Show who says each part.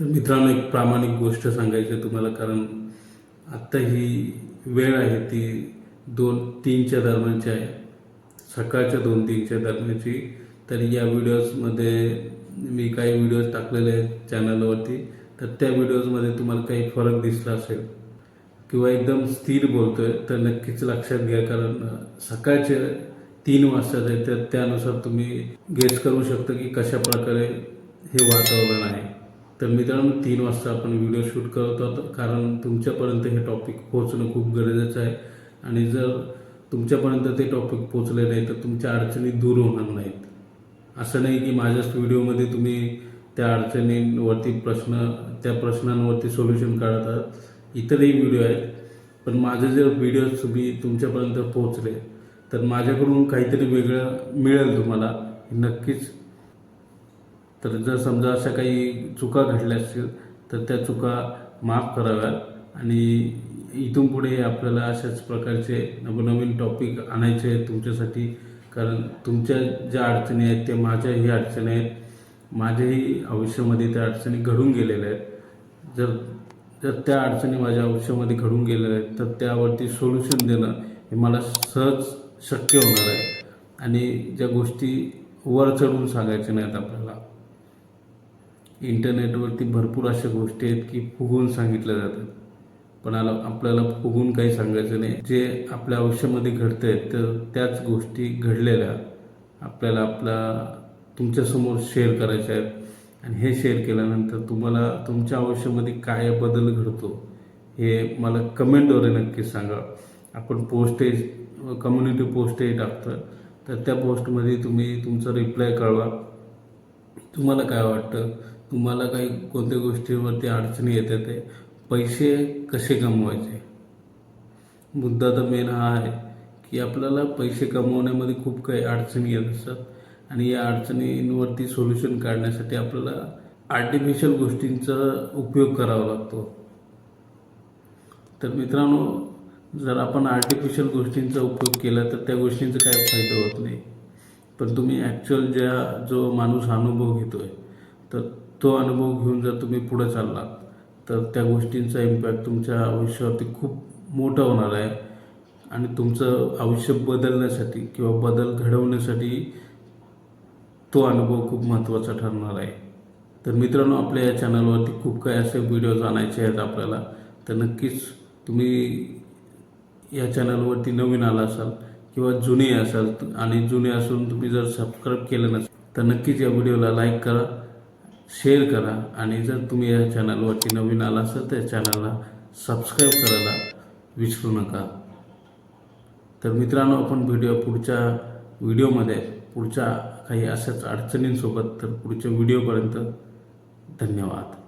Speaker 1: तर मित्रांनो एक प्रामाणिक गोष्ट सांगायची आहे तुम्हाला कारण आत्ता ही वेळ आहे ती दोन तीनच्या दरम्यानची आहे. सकाळच्या दोन तीनच्या दरम्यानची. तर या व्हिडिओजमध्ये मी काही व्हिडिओज टाकलेले आहेत चॅनलवरती. तर त्या व्हिडिओजमध्ये तुम्हाला काही फरक दिसला असेल किंवा एकदम स्थिर बोलतोय तर नक्कीच लक्षात घ्या कारण सकाळचे तीन वाजता आहे. तर त्यानुसार तुम्ही गेस करू शकता की कशा प्रकारे हे वातावरण आहे. तर मित्रांनो तीन वाजता आपण व्हिडिओ शूट करत आहोत कारण तुमच्यापर्यंत हे टॉपिक पोहोचणं खूप गरजेचं आहे. आणि जर तुमच्यापर्यंत ते टॉपिक पोचले नाही तर तुमच्या अडचणी दूर होणार नाहीत. असं नाही की माझ्याच व्हिडिओमध्ये तुम्ही त्या अडचणींवरती प्रश्न त्या प्रश्नांवरती सोल्युशन काढत आहात. इतरही व्हिडिओ आहेत. पण माझे जर व्हिडिओज तुम्ही तुमच्यापर्यंत पोहोचले तर माझ्याकडून काहीतरी वेगळं मिळेल तुम्हाला. नक्कीच तर जर समजा अशा काही चुका घडल्या असतील तर त्या चुका माफ कराव्यात. आणि इथून पुढे आपल्याला अशाच प्रकारचे नवनवीन टॉपिक आणायचे आहेत तुमच्यासाठी. कारण तुमच्या ज्या अडचणी आहेत त्या माझ्याही अडचणी आहेत. माझ्याही आयुष्यामध्ये त्या अडचणी घडून गेलेल्या आहेत. जर जर त्या अडचणी माझ्या आयुष्यामध्ये घडून गेलेल्या आहेत तर त्यावरती सोल्युशन देणं हे मला सहज शक्य होणार आहे. आणि ज्या गोष्टी वर चढून सांगायच्या नाहीत आपल्याला इंटरनेटवरती भरपूर अशा गोष्टी आहेत की फुगून सांगितल्या जातात. पण आला आपल्याला फुगून काही सांगायचं नाही. जे आपल्या आयुष्यामध्ये घडत आहेत तर त्याच गोष्टी घडलेल्या आपल्याला आपला तुमच्यासमोर शेअर करायच्या आहेत. आणि हे शेअर केल्यानंतर तुम्हाला तुमच्या आयुष्यामध्ये काय बदल घडतो हे मला कमेंटद्वारे नक्कीच सांगा. आपण पोस्टेज कम्युनिटी पोस्टही टाकतं तर त्या पोस्टमध्ये तुम्ही तुमचा रिप्लाय कळवा. तुम्हाला काय वाटतं? तुम्हाला काही कोणत्या गोष्टीवरती अडचणी येते ते पैसे कसे कमवायचे? मुद्दा तर मेन हा आहे की आपल्याला पैसे कमवण्यामध्ये खूप काही अडचणी येत असतात आणि या अडचणींवरती सोल्युशन काढण्यासाठी आपल्याला आर्टिफिशियल गोष्टींचा उपयोग करावा लागतो. तर मित्रांनो जर आपण आर्टिफिशियल गोष्टींचा उपयोग केला तर त्या गोष्टींचा काय फायदा होत नाही. पण तुम्ही ॲक्च्युअल ज्या जो माणूस अनुभव घेतो आहे तर तो अनुभव घेऊन जर तुम्ही पुढे चाललात तर त्या गोष्टींचा इम्पॅक्ट तुमच्या आयुष्यावरती खूप मोठा होणार आहे. आणि तुमचं आयुष्य बदलण्यासाठी किंवा बदल घडवण्यासाठी तो अनुभव खूप महत्त्वाचा ठरणार आहे. तर मित्रांनो आपल्या या चॅनलवरती खूप काही असे व्हिडिओज आणायचे आहेत आपल्याला. तर नक्कीच तुम्ही या चॅनलवरती नवीन आला असाल किंवा जुने असाल आणि जुने असून तुम्ही जर सबस्क्राईब केलं नसेल तर नक्कीच या व्हिडिओला लाईक करा. शेअर करा. आणि जर तुम्ही या चॅनलवरती नवीन आला असाल तर या चॅनलला सबस्क्राईब करायला विसरू नका. तर मित्रांनो आपण व्हिडिओ पुढच्या व्हिडिओमध्ये पुढच्या काही अशाच अडचणींसोबत तर पुढच्या व्हिडिओपर्यंत धन्यवाद.